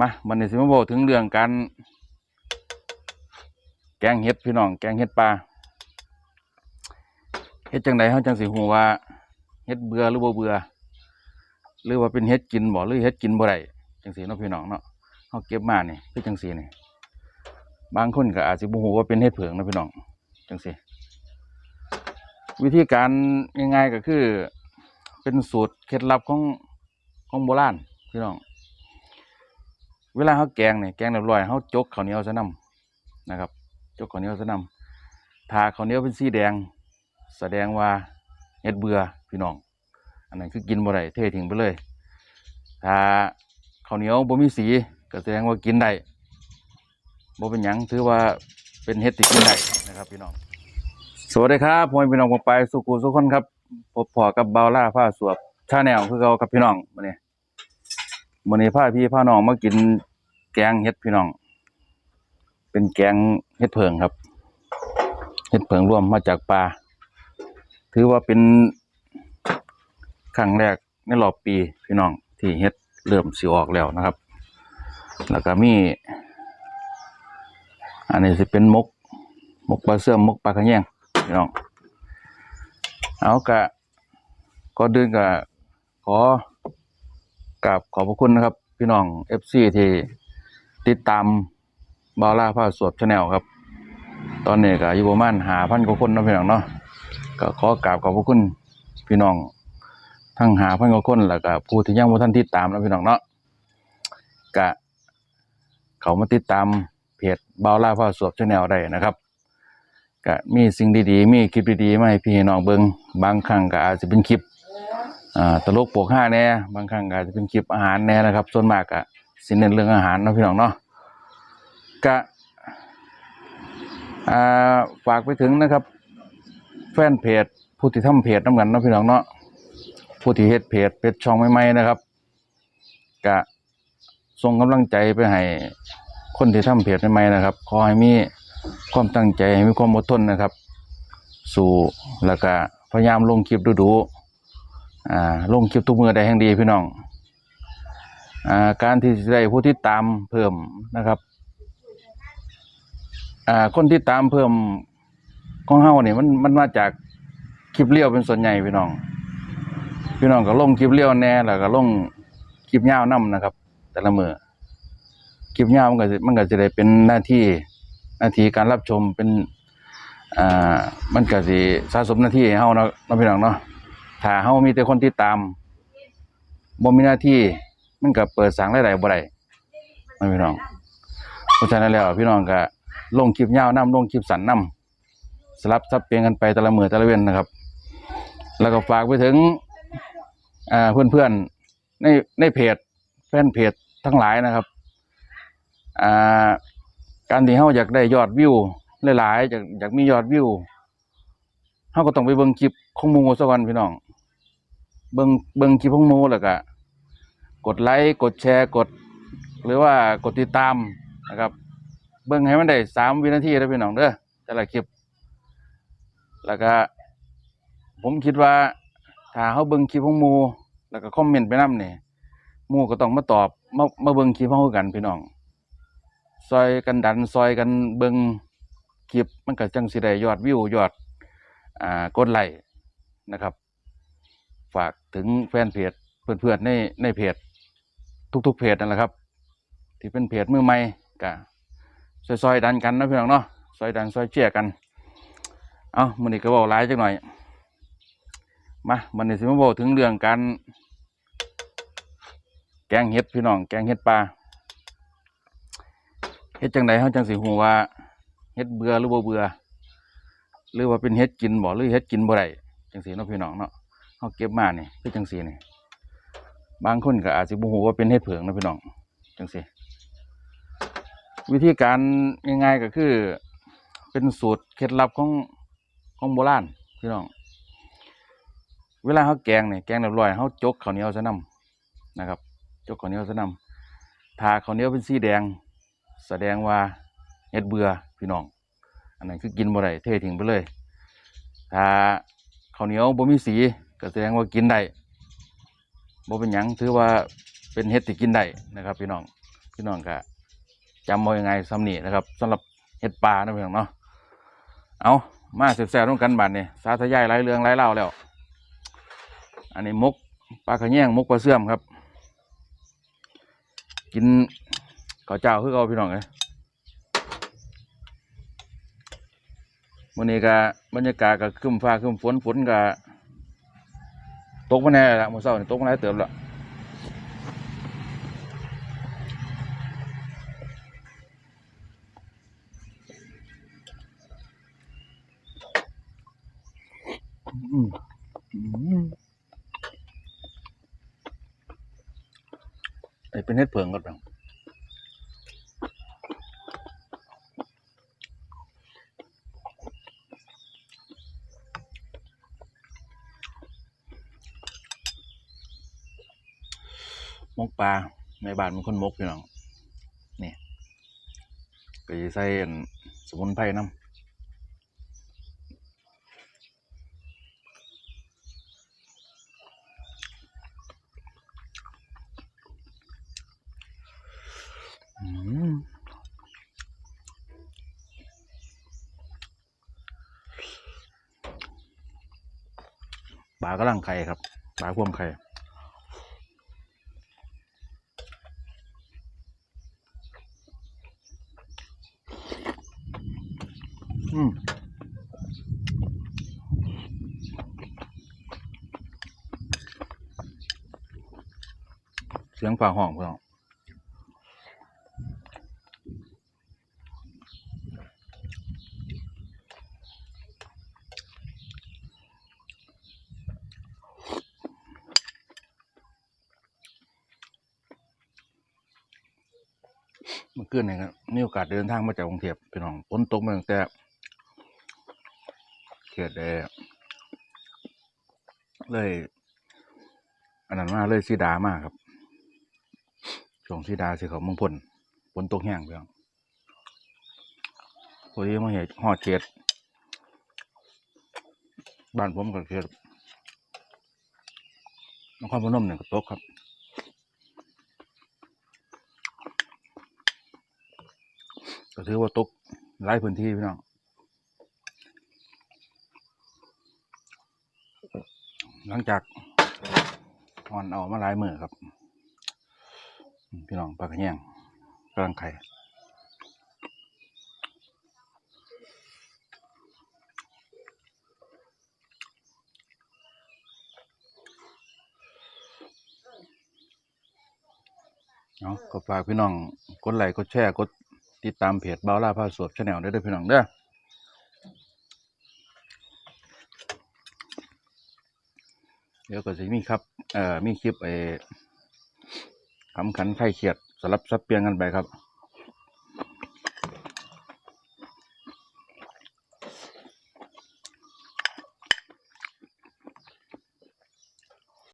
มามันนี่สิมาบอกถึงเรื่องการแกงเห็ดพี่น้อง แกงเห็ดปลาเฮ็ดจังไดเฮาจังสิฮู้ว่าเฮ็ดเบื่อหรือบ่เบื่อหรือว่าเป็นเฮ็ดกินบ่หรือเฮ็ดกินบ่ได้จังซี่เนาะพี่น้องเนาะเฮาเก็บมาเนี่คือจังซี่นี่ยบางคนก็อาจสิบ่ฮู้ว่าเป็นเห็ดเผิงนะพี่น้องจังซี่วิธีการง่ายๆก็คือ เป็นสูตรเคล็ดลับของของโบราณพี่น้อง เวลาเขาแกงเนี่ยแกงเรียบร้อยเขาจกข้าวเหนียวซะนํนะครับ จกข้าวเหนียวซะนํถ้าข้าวเหนียวเป็นสีแดง แสดงว่าเฮ็ดเบื่อพี่น้อง อันนั้นคือกินบ่ได้เททิ้งไปเลยถ้าข้าวเหนียวบ่มีสีก็แสดงว่ากินได้บ่เป็นหยังถือว่าเป็นเฮ็ดที่กินได้นะครับพี่น้อง สวัสดีครับพ่อพี่น้องผมไปสุขุสุขคนครับพบพอกับเบาล่าผ้าสวบชาแนลคือเก่ากับพี่น้องมื้อนี้มื้อนี้พาพี่พาน้องมากิน แกงเห็ดพี่น้อง เป็นแกงเห็ดเผิงครับเห็ดเผิงรวมมาจากปลา ถือว่าเป็นครั้งแรกในรอบปีพี่น้องที่เห็ดเริ่มสิออกแล้วนะครับ แล้วก็มี อันนี้สิเป็นมก มกปลาเสื่อมมกปลาขะแยงพี่น้อง เอากะก็เดินกะขอกราบขอบพระคุณนะครับ พี่น้องเอฟซีที่ ติดตามบาร่าผ้าสวบชาแนลครับ ตอนนี้ก็อยู่ประมาณหาพันกว่าคนนะพี่น้องเนาะก็ขอกราบขอบพระคุณพี่น้อง ทั้งหาพันกว่าคนแล้วก็ผู้ที่ยังบ่ทันติดตามนะพี่น้องเนาะกะเขามาติดตามเพจบาร่าผ้าสวบชาแนลได้นะครับก็มีสิ่งดีๆ มีคลิปดีๆมาให้พี่น้องเบิงบางครั้งก็อาจจะเป็นคลิปอ่าตลกโปกห้าแน่บางครั้งก็อาจจะเป็นคลิปอาหารแน่นะครับ ส่วนมากก็ สิเน้นเรื่องอาหารเนาะพี่น้องเนาะก็ฝากไปถึงนะครับ แฟนเพจผู้ที่ทำเพจน้ำกันเนาะพี่น้องเนาะผู้ที่เฮ็ดเพจเพจช่องใหม่ๆนะครับก็ส่งกำลังใจไปให้คนที่ทำเพจใหม่ๆนะครับขอให้มีความตั้งใจให้มีความอดทนนะครับ สู่แล้วก็พยายามลงคลิปดูๆอ่าลงคลิปทุกมือได้แห่งดีพี่น้อง การที่ได้ผู้ที่ตามเพิ่มนะครับคนที่ตามเพิ่มของเฮาเนี่ยมันมันมาจากคลิปเลี้ยวเป็นส่วนใหญ่พี่น้อง พี่น้องก็ลงคลิปเลี้ยวแน่แล้วก็ลงคลิปยาวนํนะครับ แต่ละมือคลิปยาวมันก็มันก็จะได้เป็นหน้าที่หน้าที่การรับชมเป็นอ่ามันก็สิสะสมหน้าที่ให้เฮาเนาะเนะพี่น้องเนาะถ้าเฮามีแต่คนติดตามบ่มีหน้าที่ มันก็เปิดสร้างรายได้บ่ได้เนาะพี่น้องเพราะฉะนั้นแล้วพี่น้องก็ลงคลิปยาวนํลงคลิปสั้นนํสลับสับเปลี่ยนกันไปแต่ละมือแต่ละเว้นนะครับ แล้วก็ฝากไปถึงเพื่อนๆในในเพจแฟนเพจทั้งหลายนะครับาการที่เฮาอยากได้ยอดวิวหลายๆอยากอยากมียอดวิวเฮาก็ต้องไปเบิ่งคลิปของมู่ซะก่อนพี่น้อง เบิ่งเบิ่งคลิปของมูแล้วก็ กดไลค์กดแชร์กด หรือว่ากดติดตามนะครับ เบิ่งให้มันได้สามวินาทีเด้อพี่น้องเด้อแต่ละคลิป แล้วก็ ผมคิดว่าถ้าเฮาเบิ่งคลิปของมูแล้วก็คอมเมนต์ไปนำนี่หมู่ก็ต้องมาตอบมามาเบิ่งคลิปเฮาคือกันพี่น้องซอยกันดันซอยกันเบิงคลิปมันก็จังสิได้ยอดวิวยอดอ่ากดไลค์นะครับ ฝากถึงแฟนเพจเพื่อนๆในในเพจ ทุกๆเพจนั่นแหละครับ ที่เป็นเพจมือใหม่ก็ซอยๆดันกันนะพี่น้องเนาะซอยดันซอยเชียร์กัน เอามันนี้ก็บอกหลายจังหน่อยมามันนี้สิมาบอกถึงเรื่องการแกงเห็ดพี่น้อง แกงเห็ดปลาเฮ็ดจังไดเฮาจังสิฮู้ว่าเฮ็ดเบื่อหรือบ่เบื่อหรือว่าเป็นเฮ็ดกินบ่หรือเฮ็ดกินบ่ได้จังซี่เนาะพี่น้องเนาะเฮาเก็บมาเนี่คือจังซี่นี่ย บางคนก็อาจสิบ่ฮู้ว่าเป็นเฮ็ดเผิงนะพี่น้องจังซี่วิธีการง่ายๆก็คือ เป็นสูตรเคล็ดลับของของโบราณพี่น้อง เวลาเฮาแกงเนี่ยแกงเรียบร้อยเฮาจกข้าวเหนียวซะนํนะครับ จกข้าวเหนียวซะนํถ้าข้าวเหนียวเป็นสีแดง แสดงว่าเฮ็ดเบื่อพี่น้อง อันนั้นคือกินบ่ได้เททิ้งไปเลย ถ้าข้าวเหนียวบ่มีสีก็แสดงว่ากินได้ บ่เป็นหยังถือว่าเป็นเฮ็ดที่กินได้นะครับพี่น้องพี่น้องก็จำไว้ยังไงซ้ำนี่นะครับสำหรับเห็ดปลานะพี่น้องเนาะเอามาแซ่บๆร่วมกันบัดนี่สาธยายหลายเรื่องหลายเล่าแล้ว อันนี้มกปลาขะแยงมกปลาเสื่อมครับ กินข้าวเจ้าคือเอาพี่น้องเลยวันนี้ก็บรรยากาศก็คึ้มฟ้าคึ้มฝนฝนก็ ตกมาแน่ละมื่อเช้านี่ตกมาหลายเติมละอืมอืมไอ้เป็นเฮ็ดเพิงก็ดัง มกปลาในบ้านมันคนมกพี่น้องนี่ก็จะใส่สมุนไพรน้ำปลากระลังไข่ครับปลาพ่วมไข่ อืมเสียงฝ่าห้องเพื่อนเมื่อคืนนี่ครับมีโอกาสเดินทางมาจากกรุงเทพพี่น้องฝนตกมาตั้งแต่ เขตเออเลยอันนั้นมาเลยสีดามากครับช่วงสีดาสิเขาเมืองพลฝนตกแห้งพี่น้องพอดีมาเหตุหอดเขตบ้านผมกับเขตนครพนมเนี่ยก็ตกครับก็ถือว่าตกหลายพื้นที่พี่น้อง หลังจากอ่อนเอามาหลายมือครับ พี่น้องปลากระแยงกำลังไข่เนาะก็ฝากพี่น้อง กดไลค์กดแชร์ กดติดตามเพจเบาล่าพาสวดชาแนลได้ด้วยพี่น้องเด้อ ดี๋ยวก็สิมีครับ เอ่อมีคลิปไอ้คำขันไข่เขียดสลับซับเปลี่ยนกันไปครับ